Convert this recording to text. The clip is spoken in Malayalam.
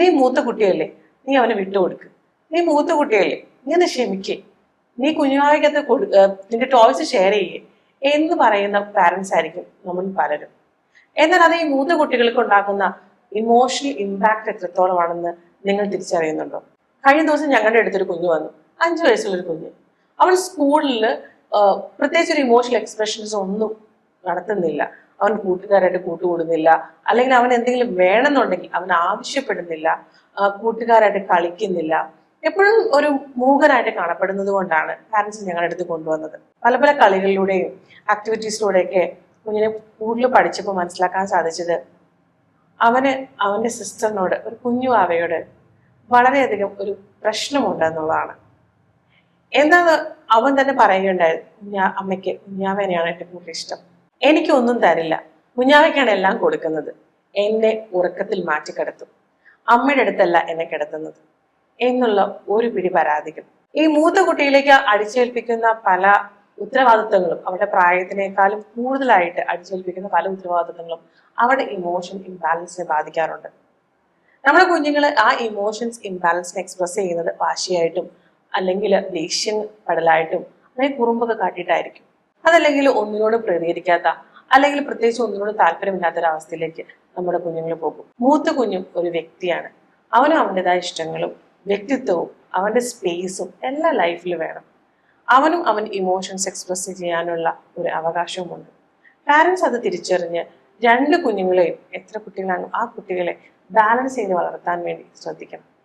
നീ മൂത്ത കുട്ടിയല്ലേ നീ അവനെ വിട്ടുകൊടുക്ക്. നീ മൂത്ത കുട്ടിയല്ലേ നീ ഒന്ന് ക്ഷമിക്കേ. നീ കുഞ്ഞുവായിക്കത്ത് കൊടു നിന്റെ ടോയ്സ് ഷെയർ ചെയ്യേ എന്ന് പറയുന്ന പാരൻസ് ആയിരിക്കും നമ്മൾ പലരും. എന്നാൽ അത് ഈ മൂത്ത കുട്ടികൾക്ക് ഉണ്ടാക്കുന്ന ഇമോഷണൽ ഇമ്പാക്ട് എത്രത്തോളമാണെന്ന് നിങ്ങൾ തിരിച്ചറിയുന്നുണ്ടോ? കഴിഞ്ഞ ദിവസം ഞങ്ങളുടെ അടുത്തൊരു കുഞ്ഞു വന്നു അഞ്ചു വയസ്സുള്ളൊരു കുഞ്ഞ്. അവൾ സ്കൂളിൽ പ്രത്യേകിച്ച് ഒരു ഇമോഷണൽ എക്സ്പ്രഷൻസ് ഒന്നും നടത്തുന്നില്ല. അവൻ കൂട്ടുകാരായിട്ട് കൂട്ടുകൂടുന്നില്ല. അല്ലെങ്കിൽ അവൻ എന്തെങ്കിലും വേണമെന്നുണ്ടെങ്കിൽ അവൻ ആവശ്യപ്പെടുന്നില്ല. കൂട്ടുകാരായിട്ട് കളിക്കുന്നില്ല. എപ്പോഴും ഒരു മൂകനായിട്ട് കാണപ്പെടുന്നത് കൊണ്ടാണ് പാരന്റ്സ് ഞങ്ങളുടെ അടുത്ത് കൊണ്ടുവന്നത്. പല പല കളികളിലൂടെയും ആക്ടിവിറ്റീസിലൂടെയൊക്കെ കുഞ്ഞിനെ കൂടുതൽ പഠിച്ചപ്പോൾ മനസ്സിലാക്കാൻ സാധിച്ചത് അവന് അവന്റെ സിസ്റ്ററിനോട് ഒരു കുഞ്ഞു ആവയോട് വളരെയധികം ഒരു പ്രശ്നമുണ്ട് എന്നുള്ളതാണ്. എന്താണ് അവൻ തന്നെ പറയുകയുണ്ടായത് കുഞ്ഞാ അമ്മയ്ക്ക് കുഞ്ഞാവേനെയാണ് ഏറ്റവും കൂടുതൽ ഇഷ്ടം. എനിക്കൊന്നും തരില്ല. കുഞ്ഞാവയ്ക്കാണ് എല്ലാം കൊടുക്കുന്നത്. എന്നെ ഉറക്കത്തിൽ മാറ്റിക്കിടത്തും. അമ്മയുടെ അടുത്തല്ല എന്നെ കിടത്തുന്നത് എന്നുള്ള ഒരു പിടി പരാതികൾ ഈ മൂത്ത കുട്ടിയിലേക്ക് അടിച്ചേൽപ്പിക്കുന്ന പല ഉത്തരവാദിത്തങ്ങളും അവരുടെ പ്രായത്തിനേക്കാളും കൂടുതലായിട്ട് അടിച്ചേൽപ്പിക്കുന്ന പല ഉത്തരവാദിത്തങ്ങളും അവരുടെ ഇമോഷൻ ഇംബാലൻസിനെ ബാധിക്കാറുണ്ട്. നമ്മുടെ കുഞ്ഞുങ്ങൾ ആ ഇമോഷൻസ് ഇംബാലൻസിനെ എക്സ്പ്രസ് ചെയ്യുന്നത് വാശിയായിട്ടും അല്ലെങ്കിൽ ദേഷ്യം പടലായിട്ടും അല്ലെങ്കിൽ കുറുമ്പൊക്കെ കാട്ടിയിട്ടായിരിക്കും. അതല്ലെങ്കിൽ ഒന്നിനോട് പ്രതികരിക്കാത്ത അല്ലെങ്കിൽ പ്രത്യേകിച്ച് ഒന്നിനോട് താല്പര്യമില്ലാത്ത ഒരവസ്ഥയിലേക്ക് നമ്മുടെ കുഞ്ഞുങ്ങൾ പോകും. മൂത്ത കുഞ്ഞും ഒരു വ്യക്തിയാണ്. അവനും അവന്റെതായ ഇഷ്ടങ്ങളും വ്യക്തിത്വവും അവന്റെ സ്പേസും എല്ലാ ലൈഫിൽ വേണം. അവനും അവൻ ഇമോഷൻസ് എക്സ്പ്രസ് ചെയ്യാനുള്ള ഒരു അവകാശവുമുണ്ട്. പാരൻസ് അത് തിരിച്ചറിഞ്ഞ് രണ്ട് കുഞ്ഞുങ്ങളെയും എത്ര കുട്ടികളാണോ ആ കുട്ടികളെ ബാലൻസ് ചെയ്ത് വളർത്താൻ വേണ്ടി ശ്രദ്ധിക്കണം.